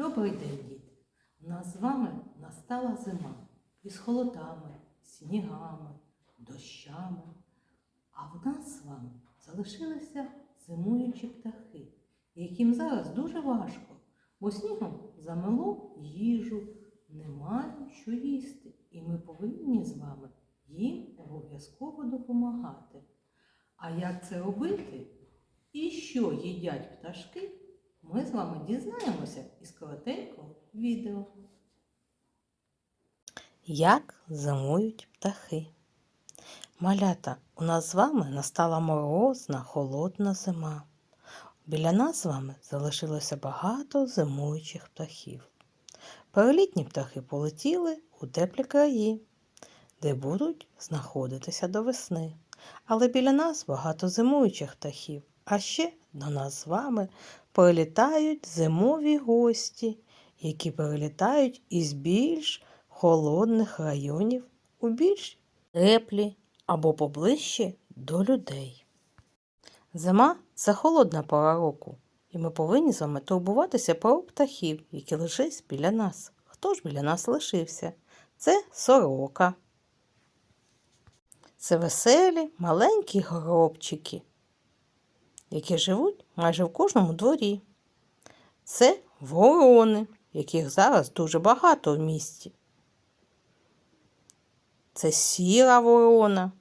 Добрий день, діти! У нас з вами настала зима із холодами, снігами, дощами. А в нас з вами залишилися зимуючі птахи, яким зараз дуже важко, бо снігом замело їжу, немає що їсти. І ми повинні з вами їм обов'язково допомагати. А як це робити? І що їдять пташки? Ми з вами дізнаємося із коротенького відео. Як зимують птахи. Малята, у нас з вами настала морозна, холодна зима. Біля нас з вами залишилося багато зимуючих птахів. Перелітні птахи полетіли у теплі краї, де будуть знаходитися до весни. Але біля нас багато зимуючих птахів, а ще до нас з вами прилітають зимові гості, які перелітають із більш холодних районів у більш теплі або поближче до людей. Зима це холодна пора року, і ми повинні з вами турбуватися про птахів, які лишились біля нас. Хто ж біля нас лишився? Це сорока. Це веселі маленькі горобчики, які живуть майже в кожному дворі. Це ворони, яких зараз дуже багато в місті. Це сіра ворона.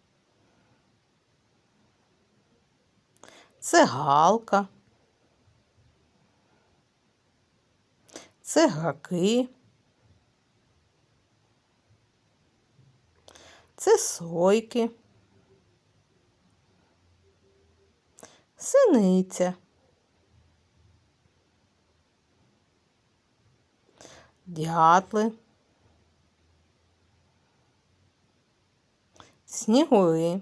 Це галка. Це граки. Це сойки. Синиця. Дятли. Снігури.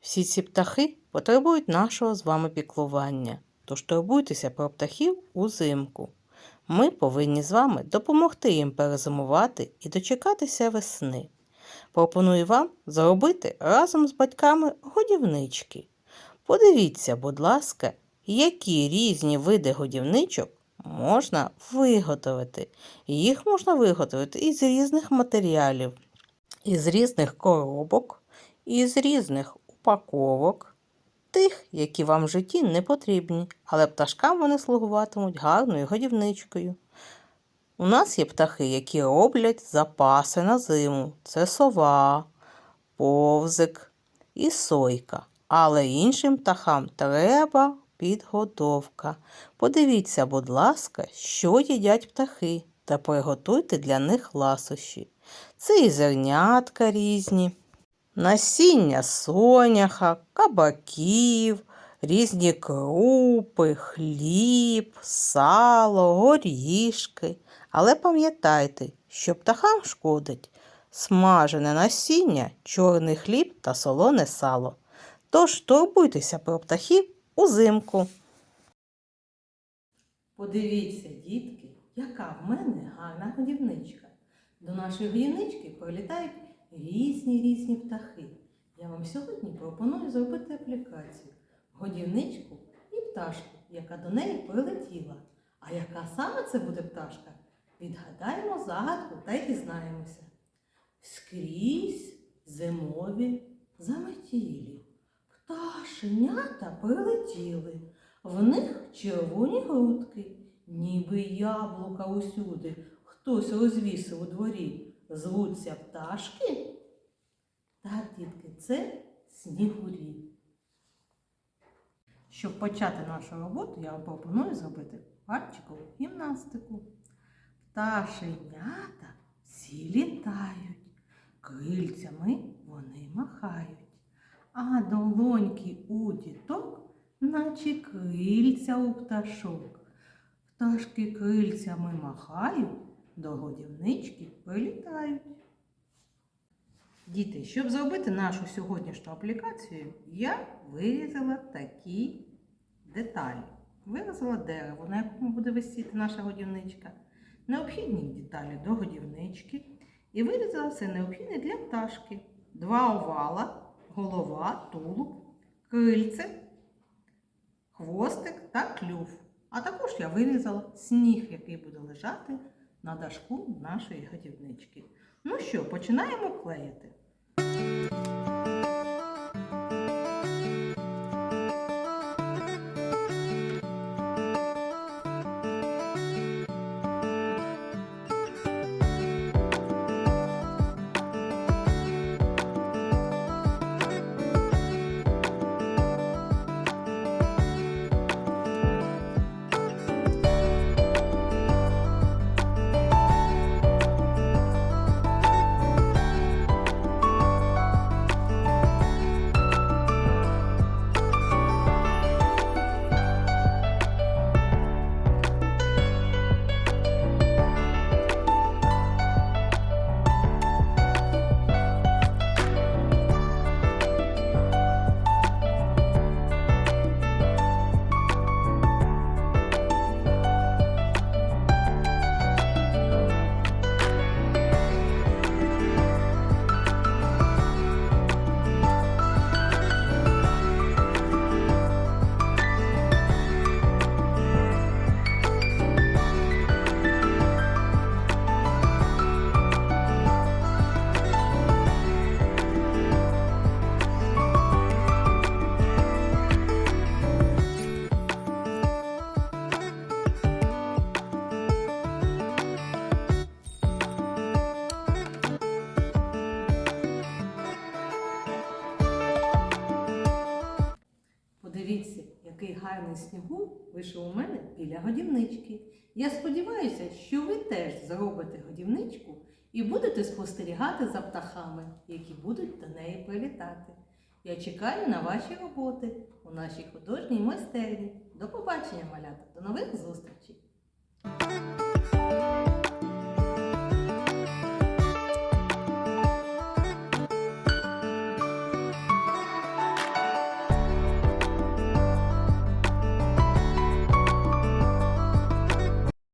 Всі ці птахи потребують нашого з вами піклування, тож турбуйтеся про птахів узимку. Ми повинні з вами допомогти їм перезимувати і дочекатися весни. Пропоную вам зробити разом з батьками годівнички. Подивіться, будь ласка, які різні види годівничок можна виготовити. Їх можна виготовити із різних матеріалів, із різних коробок, із різних упаковок, тих, які вам в житті не потрібні, але пташкам вони слугуватимуть гарною годівничкою. У нас є птахи, які роблять запаси на зиму. Це сова, повзик і сойка. Але іншим птахам треба підготовка. Подивіться, будь ласка, що їдять птахи, та приготуйте для них ласощі. Це і зернятка різні, насіння соняха, кабаків, різні крупи, хліб, сало, горішки. Але пам'ятайте, що птахам шкодить смажене насіння, чорний хліб та солоне сало. Тож турбуйтеся про птахів узимку. Подивіться, дітки, яка в мене гарна годівничка. До нашої годівнички прилітають різні різні птахи. Я вам сьогодні пропоную зробити аплікацію, годівничку і пташку, яка до неї прилетіла. А яка саме це буде пташка? Відгадаємо загадку та й дізнаємося. Скрізь зимові заметілі. Пташенята прилетіли, в них червоні грудки, ніби яблука усюди. Хтось розвісив у дворі. Звуться пташки. Так, дітки, це снігурі. Щоб почати нашу роботу, я вам пропоную зробити пальчикову гімнастику. Пташенята всі літають, крильцями вони махають, а долоньки у діток, наче крильця у пташок. Пташки крильцями махають, до годівнички прилітають. Діти, щоб зробити нашу сьогоднішню аплікацію, я вирізала такі деталі. Вирізала дерево, на якому буде висіти наша годівничка, необхідні деталі до годівнички і вирізала все необхідне для пташки. Два овала, голова, тулуб, крильце, хвостик та клюв. А також я вирізала сніг, який буде лежати на дашку нашої годівнички. Ну що, починаємо клеїти. Гарний снігу вийшов у мене біля годівнички. Я сподіваюся, що ви теж зробите годівничку і будете спостерігати за птахами, які будуть до неї прилітати. Я чекаю на ваші роботи у нашій художній майстерні. До побачення, малята! До нових зустрічей!